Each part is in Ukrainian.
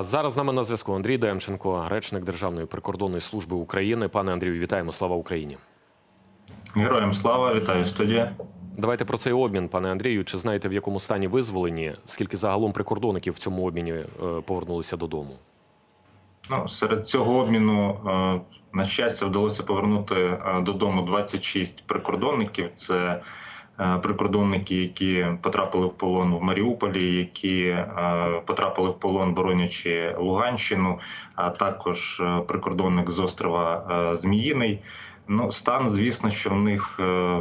Зараз з нами на зв'язку Андрій Демченко, речник Державної прикордонної служби України. Пане Андрію, вітаємо! Слава Україні! Героям слава, вітаю студія. Давайте про цей обмін, пане Андрію. Чи знаєте, в якому стані визволені? Скільки загалом прикордонників в цьому обміні е, повернулися додому? Ну, серед цього обміну, е, на щастя, вдалося повернути е, додому 26 прикордонників. Це прикордонники, які потрапили в полон в Маріуполі, які е, потрапили в полон, боронячи Луганщину, а також е, прикордонник з острова е, Зміїний. Ну, стан, звісно, що в них е,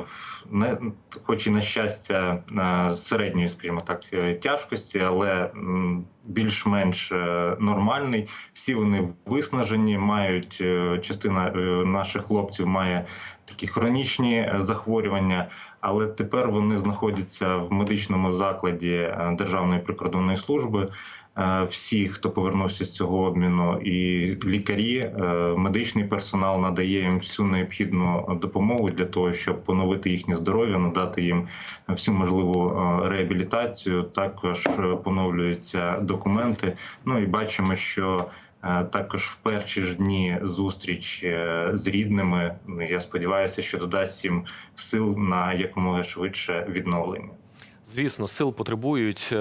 не хоч і на щастя е, середньої, скажімо так, е, тяжкості, але більш-менш нормальний. Всі вони виснажені, мають частина наших хлопців має такі хронічні захворювання, але тепер вони знаходяться в медичному закладі Державної прикордонної служби. Е, Всі, хто повернувся з цього обміну, і лікарі, е, медичний персонал надає їм всю необхідну допомогу для того, щоб поновити їхнє здоров'я, надати їм всю можливу е, реабілітацію. Також поновлюються документи. Ну і бачимо, що також в перші ж дні зустріч з рідними. ну, Я сподіваюся, що додасть їм сил на якомога швидше відновлення. Звісно, сил потребують.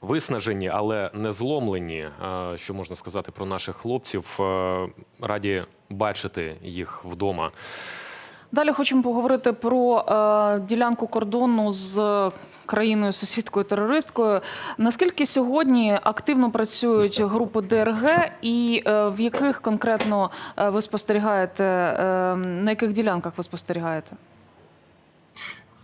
Виснажені, але не зломлені. Е, Що можна сказати про наших хлопців? Е, Раді бачити їх вдома. Далі хочемо поговорити про е, ділянку кордону з країною сусідкою терористкою. Наскільки сьогодні активно працюють групи ДРГ, і е, в яких конкретно е, ви спостерігаєте, е, на яких ділянках ви спостерігаєте?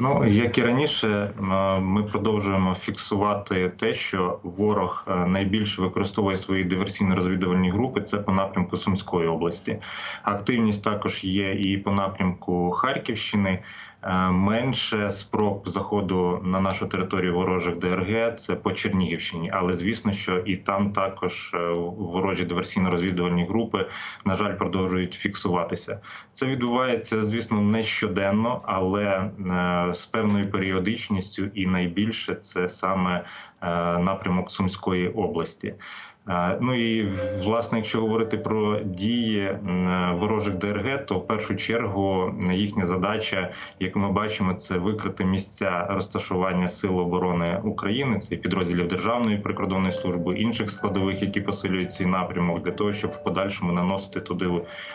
Ну як і раніше, е, ми продовжуємо фіксувати те, що ворог е, найбільше використовує свої диверсійно-розвідувальні групи. Це по напрямку Сумської області. Активність також є і по напрямку Харківщини. Е, Менше спроб заходу на нашу територію ворожих ДРГ це по Чернігівщині, але звісно, що і там також е, ворожі диверсійно-розвідувальні групи на жаль продовжують фіксуватися. Це відбувається, звісно, не щоденно, але е, з певною періодичністю, і найбільше це саме напрямок Сумської області. Е, Ну і власне, якщо говорити про дії ворожих ДРГ, то в першу чергу їхня задача, як ми бачимо, це викрити місця розташування сил оборони України, це підрозділів Державної прикордонної служби, інших складових, які посилюють цей напрямок, для того, щоб в подальшому наносити туди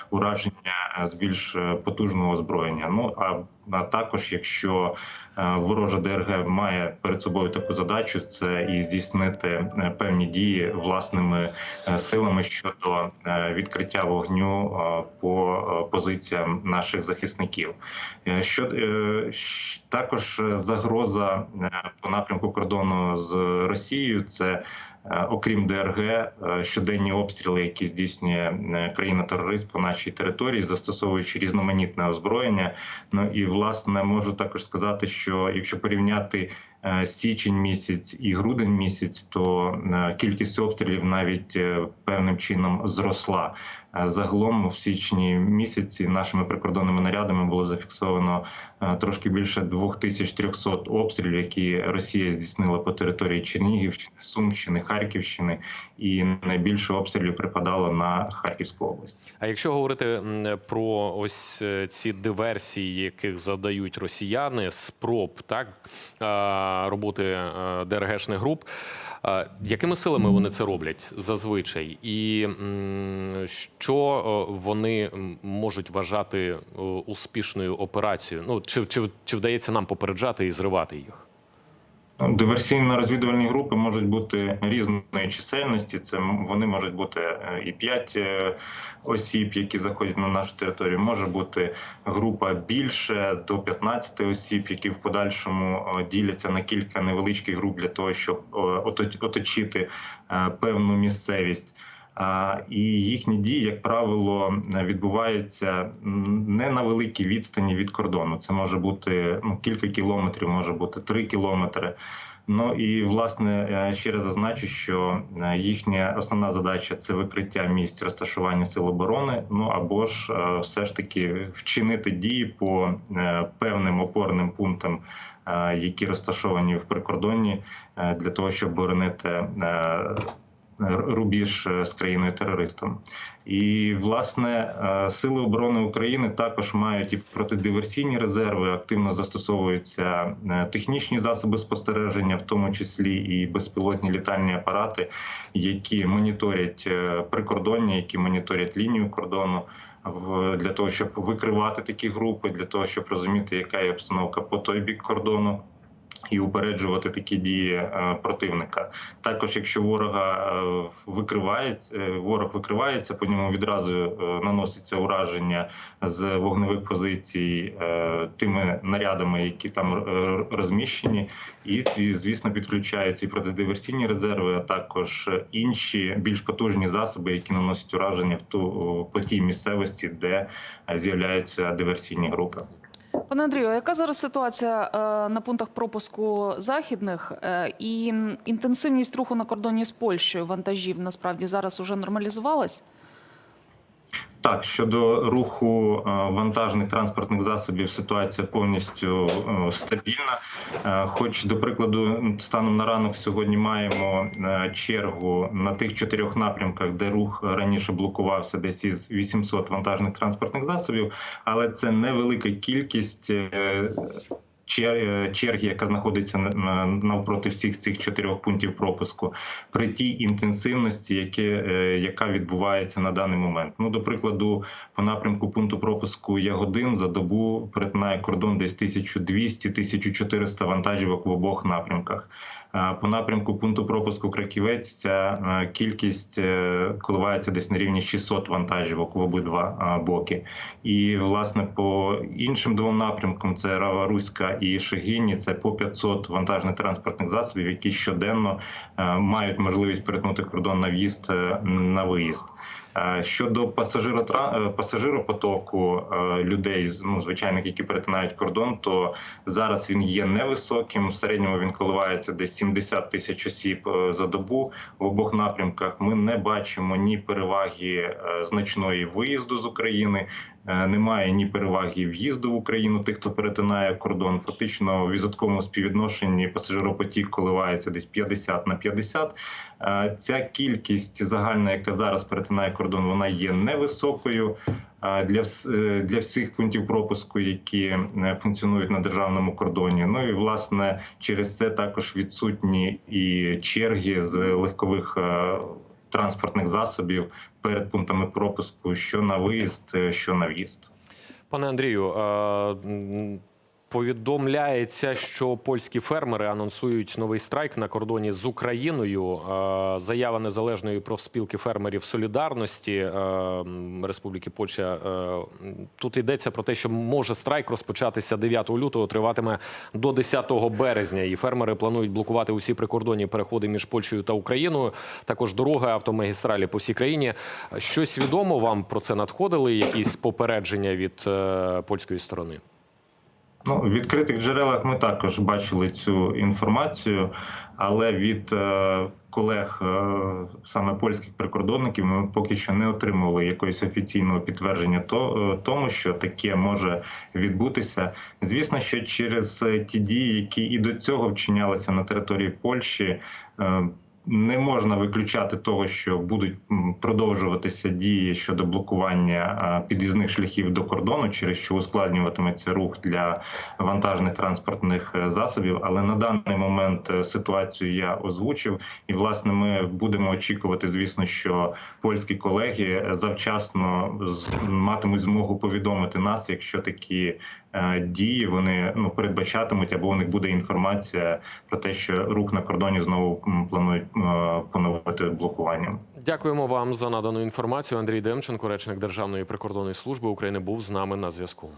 ураження е, з більш е, потужного озброєння. Ну а а також, якщо е, ворожа ДРГ має перед собою таку задачу, це і здійснити е, певні дії власними е, силами щодо відкриття вогню по позиціям наших захисників. Що також загроза по напрямку кордону з Росією, це Окрім ДРГ, щоденні обстріли, які здійснює е, країна-терорист по нашій території, застосовуючи різноманітне озброєння. Ну і власне можу також сказати, що якщо порівняти січень місяць і грудень місяць, то е, кількість обстрілів навіть е, певним чином зросла. Е, Загалом в січні місяці нашими прикордонними нарядами було зафіксовано е, трошки більше 2300 обстрілів, які Росія здійснила по території Чернігівщини, Сумщини, Харківщини, і найбільше обстрілів припадало на Харківську область. А якщо говорити про ось е, ці диверсії, яких завдають росіяни, спроб так роботи е, ДРГшних груп, якими силами вони це роблять зазвичай, і що е, вони можуть вважати е, успішною операцією? Ну чи, чи, чи вдається нам попереджати і зривати їх? Диверсійно-розвідувальні групи можуть бути різної чисельності. Це вони можуть бути е, і 5 осіб, які заходять на нашу територію. Може бути група більше до 15 осіб, які в подальшому е, діляться на кілька невеличких груп для того, щоб е, оточити е, певну місцевість. І їхні дії, як правило, відбуваються не на великій відстані від кордону. Це може бути ну, кілька кілометрів, може бути три кілометри. Ну і власне е, ще раз зазначу, що е, їхня основна задача це викриття місць розташування сил оборони. Ну або ж е, все ж таки вчинити дії по певним опорним пунктам, які розташовані в прикордонні, для того, щоб боронити рубіж е, з країною терористом. І власне е, сили оборони України також мають і протидиверсійні резерви. Активно застосовуються е, технічні засоби спостереження, в тому числі і безпілотні літальні апарати, які моніторять прикордоння, які моніторять лінію кордону. Для того, щоб викривати такі групи, для того, щоб розуміти, яка є обстановка по той бік кордону, і упереджувати такі дії е, противника. Також, якщо ворога е, викривається, е, ворог викривається, по ньому відразу наноситься ураження з вогневих позицій тими нарядами, які там розміщені, і, звісно підключаються і протидиверсійні резерви, а також інші більш потужні засоби, які наносять ураження в ту по тій місцевості, де з'являються диверсійні групи. Пане Андрію, яка зараз ситуація е, на пунктах пропуску західних е, і інтенсивність руху на кордоні з Польщею вантажів насправді зараз уже нормалізувалась? Так, щодо руху е, вантажних транспортних засобів, ситуація повністю е, стабільна. Е, Хоч, до прикладу, станом на ранок сьогодні маємо чергу на тих чотирьох напрямках, де рух раніше блокувався десь із 800 вантажних транспортних засобів, але це невелика кількість. Е, чер- черги, яка знаходиться на- на- навпроти всіх цих чотирьох пунктів пропуску, при тій інтенсивності, яке, е, яка відбувається на даний момент. Ну, до прикладу, по напрямку пункту пропуску Ягодин за добу перетинає кордон десь 1200-1400 вантажівок в обох напрямках. Е, По напрямку пункту пропуску Краківець ця е, кількість е, коливається десь на рівні 600 вантажівок в обидва боки. І власне по іншим двом напрямкам це Рава Руська і Шегині. Це по 500 вантажних транспортних засобів, які щоденно мають можливість перетнути кордон на в'їзд на виїзд. Щодо пасажиропотоку людей, ну звичайних, які перетинають кордон, то зараз він є невисоким. В середньому він коливається десь 70 тисяч осіб е, за добу в обох напрямках. Ми не бачимо ні переваги е, значної виїзду з України. е, Немає ні переваги в'їзду в Україну тих, хто перетинає кордон. Фактично в відсотковому співвідношенні пасажиропотік коливається десь 50 на 50. Е, Ця кількість загальна, яка зараз перетинає кордон, вона є невисокою для е, для всіх пунктів пропуску, які е, функціонують на державному кордоні. Ну і власне через це також відсутні і черги з легкових е, транспортних засобів перед пунктами пропуску, що на виїзд, що на в'їзд. Пане Андрію, м, повідомляється, що польські фермери анонсують новий страйк на кордоні з Україною. Е, Заява незалежної профспілки фермерів солідарності е, Республіки Польща. е, Тут йдеться про те, що може страйк розпочатися 9 лютого, триватиме до 10 березня. І фермери планують блокувати усі прикордонні переходи між Польщею та Україною. Також дороги, автомагістралі по всій країні. Щось відомо вам про це надходили? Якісь попередження від польської сторони? Ну, в відкритих джерелах ми також бачили цю інформацію, але від е, колег е, саме польських прикордонників ми поки що не отримували якогось офіційного підтвердження е, тому, що таке може відбутися. Звісно, що через ті дії, які і до цього вчинялися на території Польщі. Е, не можна виключати того, що будуть продовжуватися дії щодо блокування під'їзних шляхів до кордону, через що ускладнюватиметься рух для вантажних транспортних е, засобів. Але на даний момент е, ситуацію я озвучив, і власне ми будемо очікувати, звісно, що польські колеги завчасно з- матимуть змогу повідомити нас, якщо такі е, дії вони ну передбачатимуть, або у них буде інформація про те, що рух на кордоні знову планують е, поновити блокування. Дякуємо вам за надану інформацію. Андрій Демченко, речник Державної прикордонної служби України, був з нами на зв'язку.